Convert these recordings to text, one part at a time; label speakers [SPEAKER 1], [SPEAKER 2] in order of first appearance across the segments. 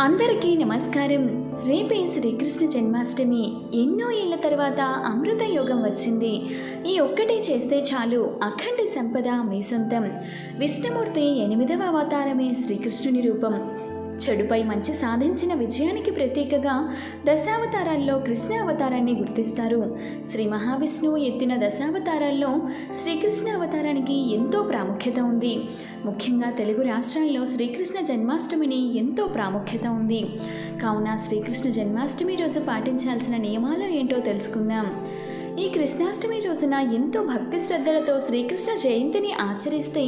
[SPEAKER 1] అందరికీ నమస్కారం. రేపే శ్రీకృష్ణ జన్మాష్టమి. ఎన్నో ఏళ్ళ తర్వాత అమృత యోగం వచ్చింది. ఈ ఒక్కటే చేస్తే చాలు. అఖండ సంపద మీ సొంతం. విష్ణుమూర్తి ఎనిమిదవ అవతారమే శ్రీకృష్ణుని రూపం. చెడుపై మంచి సాధించిన విజయానికి ప్రతీకగా దశావతారాల్లో కృష్ణ అవతారాన్ని గుర్తిస్తారు. శ్రీ మహావిష్ణువు ఎత్తిన దశావతారాల్లో శ్రీకృష్ణ అవతారానికి ఎంతో ప్రాముఖ్యత ఉంది. ముఖ్యంగా తెలుగు రాష్ట్రాల్లో శ్రీకృష్ణ జన్మాష్టమిని ఎంతో ప్రాముఖ్యత ఉంది. కావున శ్రీకృష్ణ జన్మాష్టమి రోజు పాటించాల్సిన నియమాలు ఏంటో తెలుసుకుందాం. ఈ కృష్ణాష్టమి రోజున ఎంతో భక్తి శ్రద్ధలతో శ్రీకృష్ణ జయంతిని ఆచరిస్తే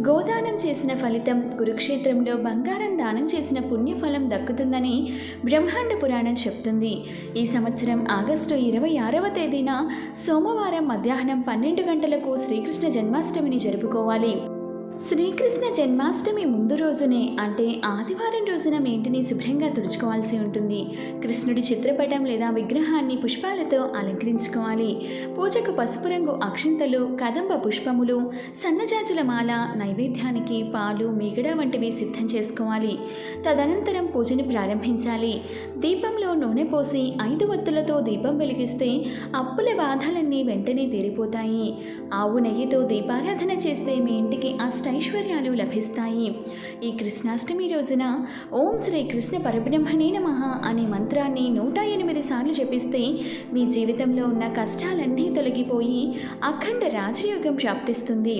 [SPEAKER 1] గోదానం చేసిన ఫలితం కురుక్షేత్రంలో బంగారం దానం చేసిన పుణ్యఫలం దక్కుతుందని బ్రహ్మాండ పురాణం చెప్తుంది. ఈ సంవత్సరం ఆగస్టు ఇరవై ఆరవ తేదీన సోమవారం మధ్యాహ్నం పన్నెండు గంటలకు శ్రీకృష్ణ జన్మాష్టమిని జరుపుకోవాలి. శ్రీకృష్ణ జన్మాష్టమి ముందు రోజునే అంటే ఆదివారం రోజున మీ ఇంటిని శుభ్రంగా తుడుచుకోవాల్సి ఉంటుంది. కృష్ణుడి చిత్రపటం లేదా విగ్రహాన్ని పుష్పాలతో అలంకరించుకోవాలి. పూజకు పసుపు రంగు అక్షంతలు కదంబ పుష్పములు సన్నజాజుల మాల నైవేద్యానికి పాలు మీగడ వంటివి సిద్ధం చేసుకోవాలి. తదనంతరం పూజను ప్రారంభించాలి. దీపంలో నూనె పోసి ఐదు వత్తులతో దీపం వెలిగిస్తే అప్పుల బాధలన్నీ వెంటనే తీరిపోతాయి. ఆవు నెయ్యితో దీపారాధన చేస్తే మీ ఇంటికి అష్ట అష్టైశ్వర్యాలు లభిస్తాయి. ఈ కృష్ణాష్టమి రోజున ఓం శ్రీ కృష్ణ పరబ్రహ్మణే నమః అనే మంత్రాన్ని నూట ఎనిమిది సార్లు జపిస్తే మీ జీవితంలో ఉన్న కష్టాలన్నీ తొలగిపోయి అఖండ రాజయోగం ప్రాప్తిస్తుంది.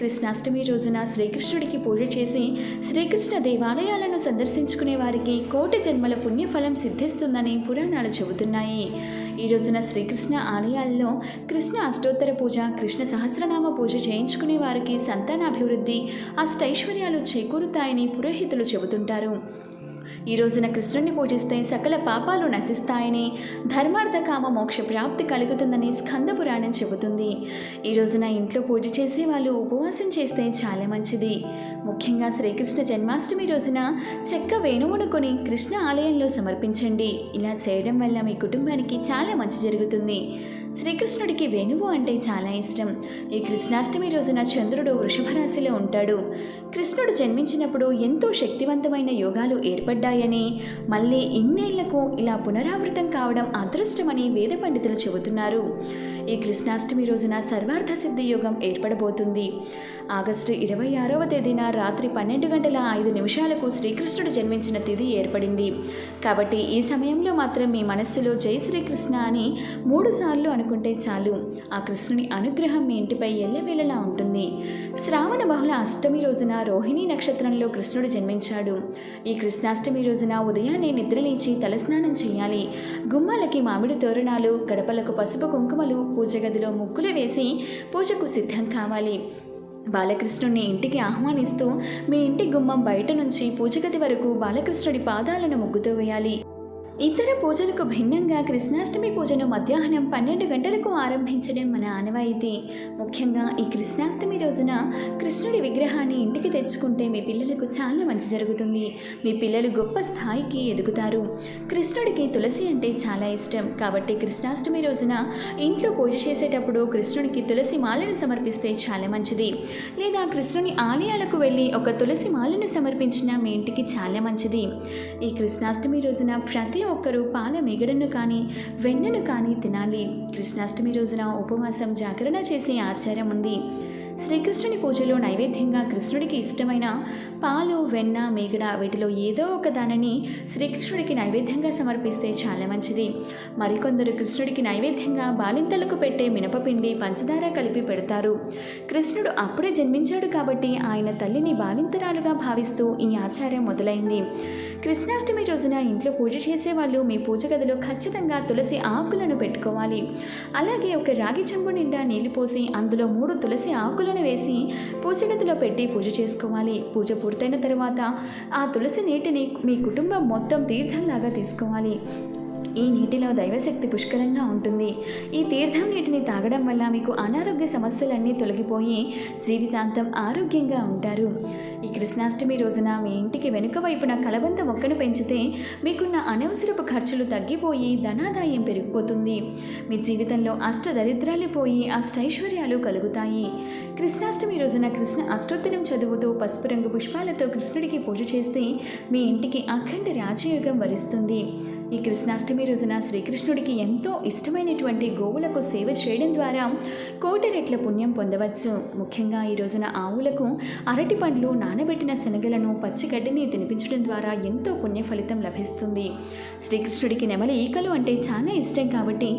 [SPEAKER 1] కృష్ణాష్టమి రోజున శ్రీకృష్ణుడికి పూజ చేసి శ్రీకృష్ణ దేవాలయాలను సందర్శించుకునే వారికి కోటి జన్మల పుణ్యఫలం సిద్ధిస్తుందని పురాణాలు చెబుతున్నాయి. ఈ రోజున శ్రీకృష్ణ ఆలయాల్లో కృష్ణ అష్టోత్తర పూజ కృష్ణ సహస్రనామ పూజ చేయించుకునే వారికి సంతానాభివృద్ధి అష్టైశ్వర్యాలు చేకూరుతాయని పురోహితులు చెబుతుంటారు. ఈ రోజున కృష్ణుని పూజిస్తే సకల పాపాలు నశిస్తాయని ధర్మార్థ కామ మోక్ష ప్రాప్తి కలుగుతుందని స్కంద పురాణం చెబుతుంది. ఈ రోజున ఇంట్లో పూజ చేసే వాళ్ళు ఉపవాసం చేస్తే చాలా మంచిది. ముఖ్యంగా శ్రీకృష్ణ జన్మాష్టమి రోజున చెక్క వేణువును కొని కృష్ణ ఆలయంలో సమర్పించండి. ఇలా చేయడం వల్ల మీ కుటుంబానికి చాలా మంచి జరుగుతుంది. శ్రీకృష్ణుడికి వేణువు అంటే చాలా ఇష్టం. ఈ కృష్ణాష్టమి రోజున చంద్రుడు వృషభ రాశిలో ఉంటాడు. కృష్ణుడు జన్మించినప్పుడు ఎంతో శక్తివంతమైన యోగాలు ఏర్పడ్డాయని మళ్ళీ ఇన్నేళ్ళకు ఇలా పునరావృతం కావడం అదృష్టమని వేద పండితులు చెబుతున్నారు. ఈ కృష్ణాష్టమి రోజున సర్వార్థ సిద్ధి యోగం ఏర్పడబోతుంది. ఆగస్టు ఇరవై ఆరవ తేదీన రాత్రి పన్నెండు గంటల ఐదు నిమిషాలకు శ్రీకృష్ణుడు జన్మించిన తిథి ఏర్పడింది. కాబట్టి ఈ సమయంలో మాత్రం మీ మనస్సులో జై శ్రీకృష్ణ అని మూడు సార్లు అనుకుంటే చాలు. ఆ కృష్ణుని అనుగ్రహం మీ ఇంటిపై ఎల్లవేళలా ఉంటుంది. శ్రావణ బహుళ అష్టమి రోజున రోహిణి నక్షత్రంలో కృష్ణుడు జన్మించాడు. ఈ కృష్ణాష్టమి రోజున ఉదయాన్నే నిద్రలేచి తలస్నానం చేయాలి. గుమ్మాలకి మామిడి తోరణాలు గడపలకు పసుపు కుంకుమలు పూజ గదిలో ముగ్గులు వేసి పూజకు సిద్ధం కావాలి. బాలకృష్ణుడిని ఇంటికి ఆహ్వానిస్తూ మీ ఇంటి గుమ్మం బయట నుంచి పూజగది వరకు బాలకృష్ణుడి పాదాలను ముగ్గుతో వేయాలి. ఇతర పూజలకు భిన్నంగా కృష్ణాష్టమి పూజను మధ్యాహ్నం పన్నెండు గంటలకు ఆరంభించడం మన ఆనవాయితీ. ముఖ్యంగా ఈ కృష్ణాష్టమి రోజున కృష్ణుడి విగ్రహాన్ని ఇంటికి తెచ్చుకుంటే మీ పిల్లలకు చాలా మంచి జరుగుతుంది. మీ పిల్లలు గొప్ప స్థాయికి ఎదుగుతారు. కృష్ణుడికి తులసి అంటే చాలా ఇష్టం. కాబట్టి కృష్ణాష్టమి రోజున ఇంట్లో పూజ చేసేటప్పుడు కృష్ణుడికి తులసి మాలను సమర్పిస్తే చాలా మంచిది. లేదా కృష్ణుని ఆలయాలకు వెళ్ళి ఒక తులసి మాలను సమర్పించిన మీ ఇంటికి చాలా మంచిది. ఈ కృష్ణాష్టమి రోజున ప్రతి ఒక్కరూ పాల మిగడను కానీ వెన్నను కానీ తినాలి. కృష్ణాష్టమి రోజున ఉపవాసం జాగరణ చేసే ఆచారం ఉంది. శ్రీకృష్ణుని పూజలో నైవేద్యంగా కృష్ణుడికి ఇష్టమైన పాలు వెన్న మేగడ వీటిలో ఏదో ఒక దానిని శ్రీకృష్ణుడికి నైవేద్యంగా సమర్పిస్తే చాలా మంచిది. మరికొందరు కృష్ణుడికి నైవేద్యంగా బాలింతలకు పెట్టే మినపపిండి పంచదార కలిపి పెడతారు. కృష్ణుడు అప్పుడే జన్మించాడు కాబట్టి ఆయన తల్లిని బాలింతరాలుగా భావిస్తూ ఈ ఆచారం మొదలైంది. కృష్ణాష్టమి రోజున ఇంట్లో పూజ చేసేవాళ్ళు మీ పూజ గదిలో ఖచ్చితంగా తులసి ఆకులను పెట్టుకోవాలి. అలాగే ఒక రాగి చెంబు నిండా నీళ్ళు పోసి అందులో మూడు తులసి ఆకులు ఆకులను వేసి పూజగదిలో పెట్టి పూజ చేసుకోవాలి. పూజ పూర్తయిన తర్వాత ఆ తులసి నీటిని మీ కుటుంబం మొత్తం తీర్థంలాగా తీసుకోవాలి. ఈ నీటిలో దైవశక్తి పుష్కలంగా ఉంటుంది. ఈ తీర్థం నీటిని తాగడం వల్ల మీకు అనారోగ్య సమస్యలన్నీ తొలగిపోయి జీవితాంతం ఆరోగ్యంగా ఉంటారు. ఈ కృష్ణాష్టమి రోజున మీ ఇంటికి వెనుక వైపున కలబంద మొక్కను పెంచితే మీకున్న అనవసరపు ఖర్చులు తగ్గిపోయి ధనాదాయం పెరిగిపోతుంది. మీ జీవితంలో అష్ట దరిద్రాలు పోయి అష్టైశ్వర్యాలు కలుగుతాయి. కృష్ణాష్టమి రోజున కృష్ణ అష్టోత్తరం చదువుతూ పసుపు రంగు పుష్పాలతో కృష్ణుడికి పూజ చేస్తే మీ ఇంటికి అఖండ రాజయోగం వరిస్తుంది. ఈ కృష్ణాష్టమి రోజున శ్రీకృష్ణుడికి ఎంతో ఇష్టమైనటువంటి గోవులకు సేవ చేయడం ద్వారా కోటి రెట్ల పుణ్యం పొందవచ్చు. ముఖ్యంగా ఈ రోజున ఆవులకు అరటి పండ్లు నానబెట్టిన శనగలను పచ్చిగడ్డిని తినిపించడం ద్వారా ఎంతో పుణ్య ఫలితం లభిస్తుంది. శ్రీకృష్ణుడికి నెమలి ఈకలు అంటే చాలా ఇష్టం కాబట్టి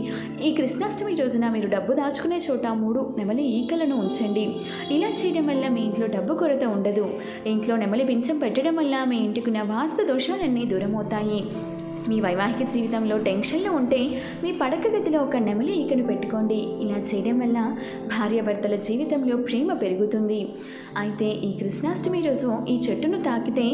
[SPEAKER 1] ఈ కృష్ణాష్టమి రోజున మీరు డబ్బు దాచుకునే చోట మూడు నెమలి ఈకలను ఉంచండి. ఇలా చేయడం వల్ల మీ ఇంట్లో డబ్బు కొరత ఉండదు. ఇంట్లో నెమలి బించం పెట్టడం వల్ల మీ ఇంటికి వాస్తు దోషాలన్నీ దూరమవుతాయి. మీ వైవాహిక జీవితంలో టెన్షన్లు ఉంటే మీ పడక గదిలో ఒక నెమలి ఈకను పెట్టుకోండి. ఇలా చేయడం వల్ల భార్యాభర్తల జీవితంలో ప్రేమ పెరుగుతుంది. అయితే ఈ కృష్ణాష్టమి రోజు ఈ చెట్టును తాకితే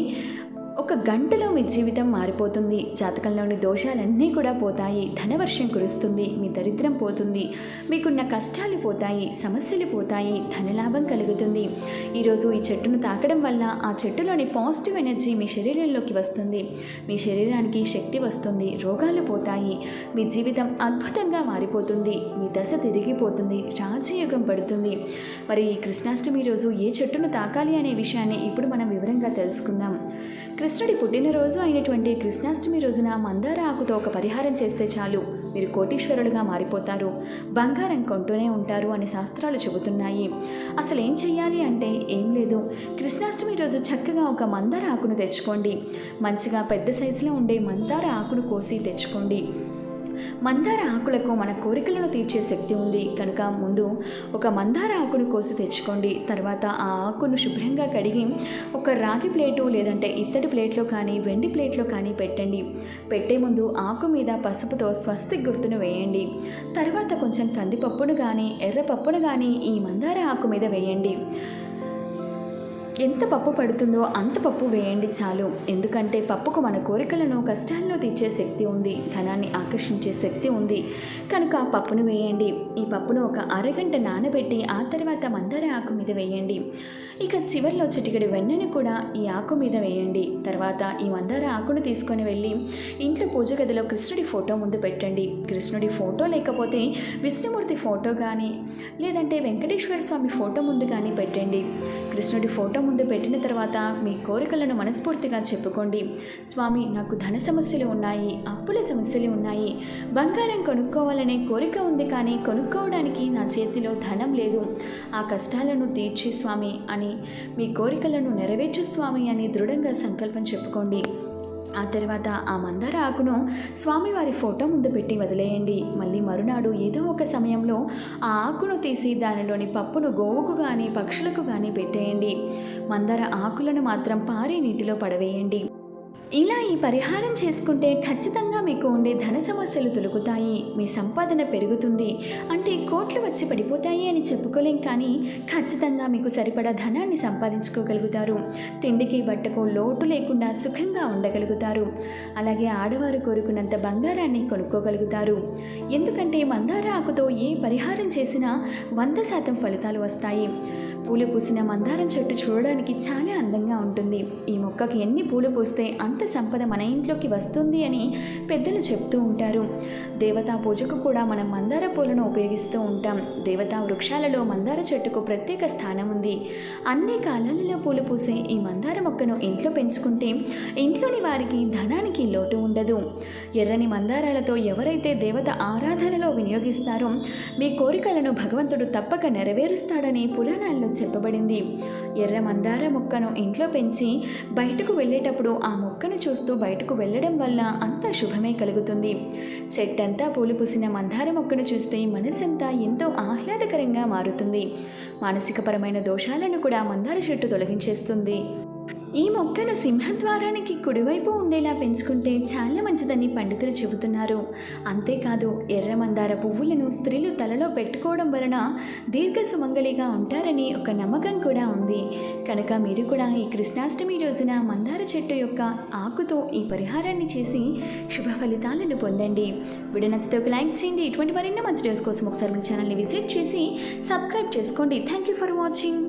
[SPEAKER 1] ఒక గంటలో మీ జీవితం మారిపోతుంది. జాతకంలోని దోషాలన్నీ కూడా పోతాయి. ధనవర్షం కురుస్తుంది. మీ దరిద్రం పోతుంది. మీకున్న కష్టాలు పోతాయి. సమస్యలు పోతాయి. ధనలాభం కలుగుతుంది. ఈరోజు ఈ చెట్టును తాకడం వల్ల ఆ చెట్టులోని పాజిటివ్ ఎనర్జీ మీ శరీరంలోకి వస్తుంది. మీ శరీరానికి శక్తి వస్తుంది. రోగాలు పోతాయి. మీ జీవితం అద్భుతంగా మారిపోతుంది. మీ దశ తిరిగిపోతుంది. రాజయోగం పడుతుంది. మరి ఈ కృష్ణాష్టమి రోజు ఏ చెట్టును తాకాలి అనే విషయాన్ని ఇప్పుడు మనం వివరంగా తెలుసుకుందాం. కృష్ణుడి పుట్టినరోజు అయినటువంటి కృష్ణాష్టమి రోజున మందార ఆకుతో ఒక పరిహారం చేస్తే చాలు. మీరు కోటీశ్వరులుగా మారిపోతారు. బంగారం కొంటూనే ఉంటారు అని శాస్త్రాలు చెబుతున్నాయి. అసలు ఏం చెయ్యాలి అంటే ఏం లేదు. కృష్ణాష్టమి రోజు చక్కగా ఒక మందార ఆకును తెచ్చుకోండి. మంచిగా పెద్ద సైజులో ఉండే మందార ఆకును కోసి తెచ్చుకోండి. మందార ఆకులకు మన కోరికలను తీర్చే శక్తి ఉంది. కనుక ముందు ఒక మందార ఆకును కోసి తెచ్చుకోండి. తర్వాత ఆ ఆకును శుభ్రంగా కడిగి ఒక రాగి ప్లేటు లేదంటే ఇత్తడి ప్లేట్లో కానీ వెండి ప్లేట్లో కానీ పెట్టండి. పెట్టే ముందు ఆకు మీద పసుపుతో స్వస్తి గుర్తును వేయండి. తర్వాత కొంచెం కందిపప్పును కానీ ఎర్ర పప్పును కానీ ఈ మందార ఆకు మీద వేయండి. ఎంత పప్పు పడుతుందో అంత పప్పు వేయండి చాలు. ఎందుకంటే పప్పుకు మన కోరికలను కష్టాల్లో తీర్చే శక్తి ఉంది ధనాన్ని ఆకర్షించే శక్తి ఉంది. కనుక పప్పును వేయండి. ఈ పప్పును ఒక అరగంట నానబెట్టి ఆ తర్వాత మందార ఆకు మీద వేయండి. ఇక చివర్లో చిటికెడు వెన్నను కూడా ఈ ఆకు మీద వేయండి. తర్వాత ఈ మందార ఆకును తీసుకొని వెళ్ళి ఇంట్లో పూజ గదిలో కృష్ణుడి ఫోటో ముందు పెట్టండి. కృష్ణుడి ఫోటో లేకపోతే విష్ణుమూర్తి ఫోటో కానీ లేదంటే వెంకటేశ్వర స్వామి ఫోటో ముందు కానీ పెట్టండి. కృష్ణుడి ఫోటో ముందు పెట్టిన తర్వాత మీ కోరికలను మనస్ఫూర్తిగా చెప్పుకోండి. స్వామి నాకు ధన సమస్యలు ఉన్నాయి అప్పుల సమస్యలు ఉన్నాయి. బంగారం కొనుక్కోవాలనే కోరిక ఉంది కానీ కొనుక్కోవడానికి నా చేతిలో ధనం లేదు. ఆ కష్టాలను తీర్చి స్వామి అని మీ కోరికలను నెరవేర్చు స్వామి అని దృఢంగా సంకల్పం చెప్పుకోండి. ఆ తర్వాత ఆ మందార ఆకును స్వామివారి ఫోటో ముందు పెట్టి వదిలేయండి. మళ్ళీ మరునాడు ఏదో ఒక సమయంలో ఆ ఆకును తీసి దానిలోని పప్పును గోవుకు కానీ పక్షులకు కానీ పెట్టేయండి. మందార ఆకులను మాత్రం పారే నీటిలో పడవేయండి. ఇలా ఈ పరిహారం చేసుకుంటే ఖచ్చితంగా మీకు ఉండే ధన సమస్యలు తొలగుతాయి మీ సంపాదన పెరుగుతుంది. అంటే కోట్లు వచ్చి పడిపోతాయి అని చెప్పుకోలేం కానీ ఖచ్చితంగా మీకు సరిపడా ధనాన్ని సంపాదించుకోగలుగుతారు. తిండికి బట్టకు లోటు లేకుండా సుఖంగా ఉండగలుగుతారు. అలాగే ఆడవారు కోరుకున్నంత బంగారాన్ని కొనుక్కోగలుగుతారు. ఎందుకంటే మందార ఆకుతో ఏ పరిహారం చేసినా వంద శాతం ఫలితాలు వస్తాయి. పూలు పూసిన మందారం చెట్టు చూడడానికి చాలా అందంగా ఉంటుంది. ఈ మొక్కకి ఎన్ని పూలు పూస్తే అంత సంపద మన ఇంట్లోకి వస్తుంది అని పెద్దలు చెప్తూ ఉంటారు. దేవతా పూజకు కూడా మనం మందార పూలను ఉపయోగిస్తూ ఉంటాం. దేవతా వృక్షాలలో మందార చెట్టుకు ప్రత్యేక స్థానం ఉంది. అన్ని కాలాలలో పూలు పూసే ఈ మందార మొక్కను ఇంట్లో పెంచుకుంటే ఇంట్లోని వారికి ధనానికి లోటు ఉండదు. ఎర్రని మందారాలతో ఎవరైతే దేవత ఆరాధనలో వినియోగిస్తారో మీ కోరికలను భగవంతుడు తప్పక నెరవేరుస్తాడని పురాణాల్లో చెప్పబడింది. ఎర్ర మందార మొక్కను ఇంట్లో పెంచి బయటకు వెళ్ళేటప్పుడు ఆ మొక్కను చూస్తూ బయటకు వెళ్ళడం వల్ల అంతా శుభమే కలుగుతుంది. చెట్టంతా పూలు పూసిన మందార మొక్కను చూస్తే మనసంతా ఎంతో ఆహ్లాదకరంగా మారుతుంది. మానసికపరమైన దోషాలను కూడా మందార చెట్టు తొలగించేస్తుంది. ఈ మొక్కను సింహద్వారానికి కుడివైపు ఉండేలా పెంచుకుంటే చాలా మంచిదని పండితులు చెబుతున్నారు. అంతేకాదు ఎర్ర మందార పువ్వులను స్త్రీలు తలలో పెట్టుకోవడం వలన దీర్ఘ సుమంగళిగా ఉంటారని ఒక నమ్మకం కూడా ఉంది. కనుక మీరు కూడా ఈ కృష్ణాష్టమి రోజున మందార చెట్టు యొక్క ఆకుతో ఈ పరిహారాన్ని చేసి శుభ ఫలితాలను పొందండి. వీడియో నచ్చితే ఒక లైక్ చేయండి. ఇటువంటి మరిన్న మంచి డేస్ కోసం ఒకసారి మన ఛానల్ని విజిట్ చేసి సబ్స్క్రైబ్ చేసుకోండి. Thank you for watching